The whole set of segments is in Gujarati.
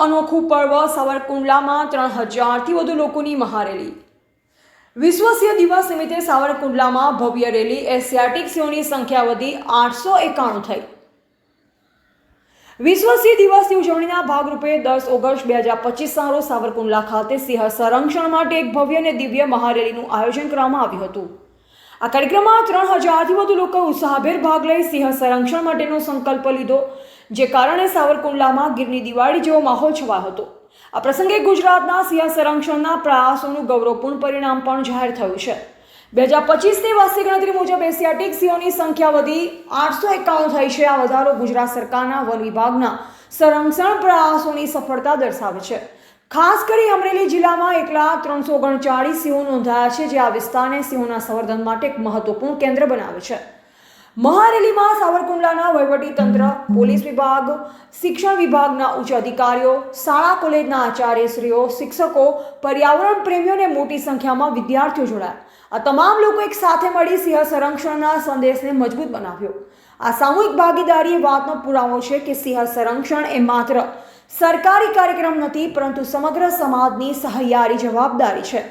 અનોખું પર્વ સાવરકુંડલામાં ત્રણ હજારથી વધુ લોકોની મહારેલી. વિશ્વસીય દિવસ નિમિત્તે સાવરકુંડલામાં ભવ્ય રેલી એશિયાટિક સિંહોની સંખ્યા વધી આઠસો એકાણું થઈ. વિશ્વસિંહ દિવસની ઉજવણીના ભાગરૂપે દસ ઓગસ્ટ બે હજાર પચીસના રોજ સાવરકુંડલા ખાતે સિંહ સંરક્ષણ માટે એક ભવ્ય અને દિવ્ય મહારેલીનું આયોજન કરવામાં આવ્યું હતું. આ કાર્યક્રમમાં ત્રણ હજારથી વધુ લોકોએ ઉત્સાહભેર ભાગ લઈ સિંહ સંરક્ષણ માટેનો સંકલ્પ લીધો, જે કારણે સાવરકુંડલામાં ગીરની દિવાળી જેવો માહોલ છવાયો હતો. આ પ્રસંગે ગુજરાતના સિંહ સંરક્ષણના પ્રયાસોનું ગૌરવપૂર્ણ પરિણામ પણ જાહેર થયું છે. બે હજાર પચીસની વાર્ષિક ગણતરી મુજબ એશિયાટિક સિંહોની સંખ્યા વધી આઠસો એકાણું થઈ છે. આ વધારો ગુજરાત સરકારના વન વિભાગના સંરક્ષણ પ્રયાસોની સફળતા દર્શાવે છે. ખાસ કરી અમરેલી જિલ્લામાં એકલા ત્રણસો ઓગણચાળીસ સિંહો નોંધાયા છે, જે આ વિસ્તારને સિંહોના સંવર્ધન માટે એક મહત્વપૂર્ણ કેન્દ્ર બનાવે છે. મહારેલીમાં સાવરકુંડલાના તંત્ર પોલીસ વિભાગ, શિક્ષણ વિભાગના ઉચ્ચ અધિકારીઓ, શાળા કોલેજના આચાર્યશ્રીઓ, શિક્ષકો, પર્યાવરણ પ્રેમીઓને મોટી સંખ્યામાં વિદ્યાર્થીઓ જોડાયા. આ તમામ લોકો એક સાથે મળી સિંહ સંરક્ષણના સંદેશને મજબૂત બનાવ્યો. આ સામૂહિક ભાગીદારી એ વાતનો પુરાવો છે કે સિંહ સંરક્ષણ એ માત્ર સરકારી કાર્યક્રમ નથી, પરંતુ સમગ્ર સમાજની સહિયારી જવાબદારી છે.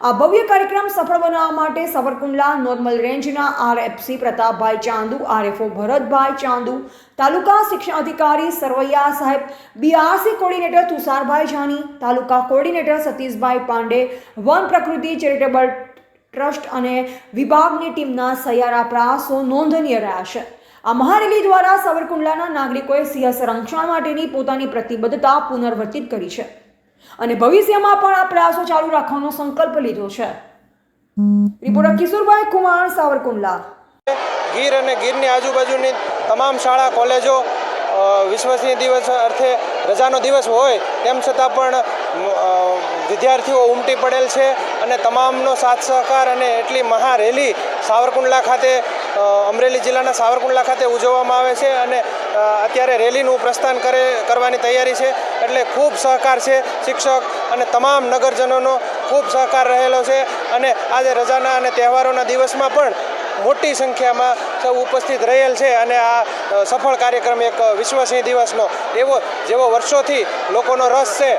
આ ભવ્ય કાર્યક્રમ સફળ બનાવવા માટે સવરકુંડલા, નોર્મલ રેન્જના આરએફસી પ્રતાપભાઈ ચાંદુ, આરએફઓ ભરતભાઈ ચાંદુ, તાલુકા શિક્ષણ અધિકારી સરવૈયા સાહેબ, બીઆરસી કોર્ડિનેટર તુષારભાઈ જાની, તાલુકા કોર્ડિનેટર સતીશભાઈ પાંડે, વન પ્રકૃતિ ચેરિટેબલ ટ્રસ્ટ અને વિભાગની ટીમના સહિયારા પ્રયાસો નોંધનીય રહ્યા છે. આ મહારેલી દ્વારા સાવરકુંડલાના નાગરિકોએ સિંહ સંરક્ષણ માટેની પોતાની પ્રતિબદ્ધતા પુનર્વર્તિત કરી છે. અને ભવિષ્યમાં પણ આ પ્રયાસો ચાલુ રાખવાનો સંકલ્પ લીધો છે. રિપોર્ટર કિશોરભાઈ કુમાર, સાવરકુંડલા. ગીર અને ગીરની આજુબાજુની તમામ શાળા, કોલેજો વિશ્વસનીય દિવસ અર્થે રજાનો દિવસ હોય, તેમ છતાં પણ વિદ્યાર્થીઓ ઉમટી પડેલ છે અને તમામનો સાથ સહકાર અને એટલી મહારેલી સાવરકુંડલા ખાતે અમરેલી જિલ્લાના સાવરકુંડલા ખાતે ઉજવવામાં આવે છે અને અત્યારે રેલીનું પ્રસ્થાન કરે, કરવાની તૈયારી છે. એટલે ખૂબ સહકાર છે શિક્ષક અને તમામ નગરજનોનો ખૂબ સહકાર રહેલો છે. અને આજે રજાના અને તહેવારોના દિવસમાં પણ મોટી સંખ્યામાં સૌ ઉપસ્થિત રહેલ છે અને આ સફળ કાર્યક્રમ એક વિશ્વસિંહ દિવસનો એવો, જેવો વર્ષોથી લોકોનો રસ છે.